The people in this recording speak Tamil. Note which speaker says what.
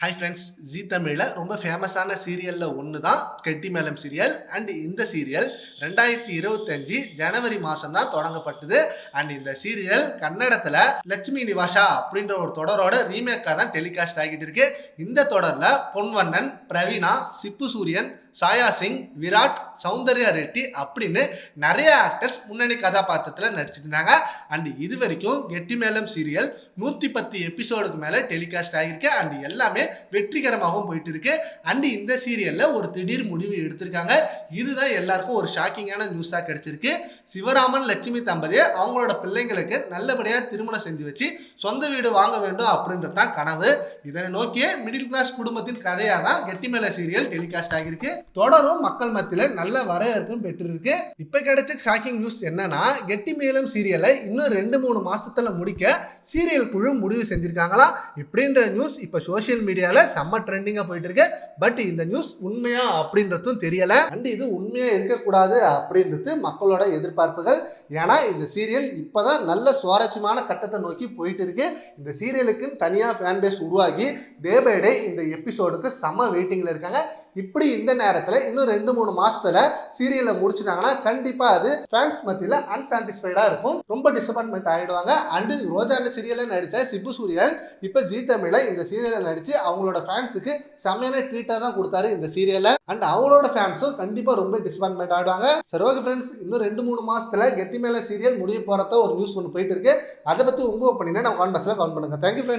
Speaker 1: ஹாய் ஃப்ரெண்ட்ஸ் ஜி தமிழில் ரொம்ப ஃபேமஸான சீரியலில் ஒன்று தான் கெட்டி மேளம் சீரியல் அண்ட் இந்த சீரியல் ரெண்டாயிரத்தி இருபத்தஞ்சு ஜனவரி மாதம் தான் தொடங்கப்பட்டது. அண்ட் இந்த சீரியல் கன்னடத்தில் லட்சுமி நிவாஷா அப்படின்ற ஒரு தொடரோட ரீமேக்காக தான் டெலிகாஸ்ட் ஆகிட்டு இருக்கு. இந்த தொடரில் பொன்வண்ணன் பிரவீனா சிப்பு சூரியன் சாயா சிங் விராட் சௌந்தர்யா ரெட்டி அப்படின்னு நிறைய ஆக்டர்ஸ் முன்னணி கதாபாத்திரத்தில் நடிச்சிருந்தாங்க. அண்ட் இது வரைக்கும் கெட்டி மேளம் சீரியல் நூற்றி பத்து எபிசோடுக்கு மேலே டெலிகாஸ்ட் ஆகியிருக்கு. அண்ட் எல்லாமே வெற்றிகரமாகவும் போயிட்டு இருக்கு அண்ட் இந்த சீரியலில் ஒரு திடீர் முடிவு எடுத்திருக்காங்க. இதுதான் எல்லாருக்கும் ஒரு ஷாக்கிங்கான நியூஸாக கிடைச்சிருக்கு. சிவராமன் லட்சுமி தம்பதியை அவங்களோட பிள்ளைங்களுக்கு நல்லபடியாக திருமணம் செஞ்சு வச்சு சொந்த வீடு வாங்க வேண்டும் அப்படின்றது தான் கனவு. இதனை நோக்கிய மிடில் கிளாஸ் குடும்பத்தின் கதையாக தான் கெட்டிமேல சீரியல் டெலிகாஸ்ட் ஆகியிருக்கு. தொடரும் மக்கள் மத்தியில நல்ல வரவேற்பும் பெற்றிருக்கு. இப்ப கிடைச்ச ஷாக்கிங் நியூஸ் என்னன்னா கெட்டி மேலும் சீரியலை இன்னும் ரெண்டு மூணு மாசத்துல முடிக்க சீரியல் குழு முடிவு செஞ்சிருக்காங்களா? இப்படின்ற நியூஸ் இப்ப சோஷியல் மீடியால செம்ம ட்ரெண்டிங்கா போயிட்டு இருக்கு பட் இந்த நியூஸ் உண்மையா அப்படின்றதும் தெரியல. அண்ட் இது உண்மையா இருக்கக்கூடாது அப்படின்றது மக்களோட எதிர்பார்ப்புகள். ஏன்னா இந்த சீரியல் இப்பதான் நல்ல சுவாரஸ்யமான கட்டத்தை நோக்கி போயிட்டு இருக்கு இந்த சீரியலுக்குன்னு தனியா ஃபேன் பேஸ் உருவாகி டே பை டே இந்த எபிசோடுக்கு செம்ம வெயிட்டிங்ல இருக்காங்க. இப்படி இந்த நேரத்தில் இன்னும் ரெண்டு மூணு மாசத்துல சீரியலை முடிச்சிட்டாங்கன்னா கண்டிப்பா அது ஃபேன்ஸ் மத்தியில் அன்சாட்டிஸ்ஃபைடா இருக்கும். ரொம்ப டிசப்பாயின்மெண்ட் ஆயிடுவாங்க. ரோஜா ரோஜான சீரியல்ல நடிச்ச சிப்பு சூரியன் இப்ப ஜி தமிழ்ல இந்த சீரியலை நடிச்சு அவங்களோட ஃபேன்ஸுக்கு செம்மையான ட்ரீட்டா தான் கொடுத்தாரு இந்த சீரியலை அண்ட் அவங்களோட ஃபேன்ஸும் கண்டிப்பா ரொம்ப டிசப்பாயின்மெண்ட் ஆயிடுவாங்க. சரி ஓகே ஃப்ரெண்ட்ஸ் இன்னும் ரெண்டு மூணு மாசத்துல கெட்டி மேல சீரியல் முடிய போறத ஒரு நியூஸ் ஒன்று போயிட்டு இருக்கு. அதை பத்தி உங்க ஒப்பீனியனை நம்ம கான்பாஸ்ல கவுண்ட் பண்ணுங்க. Thank you friends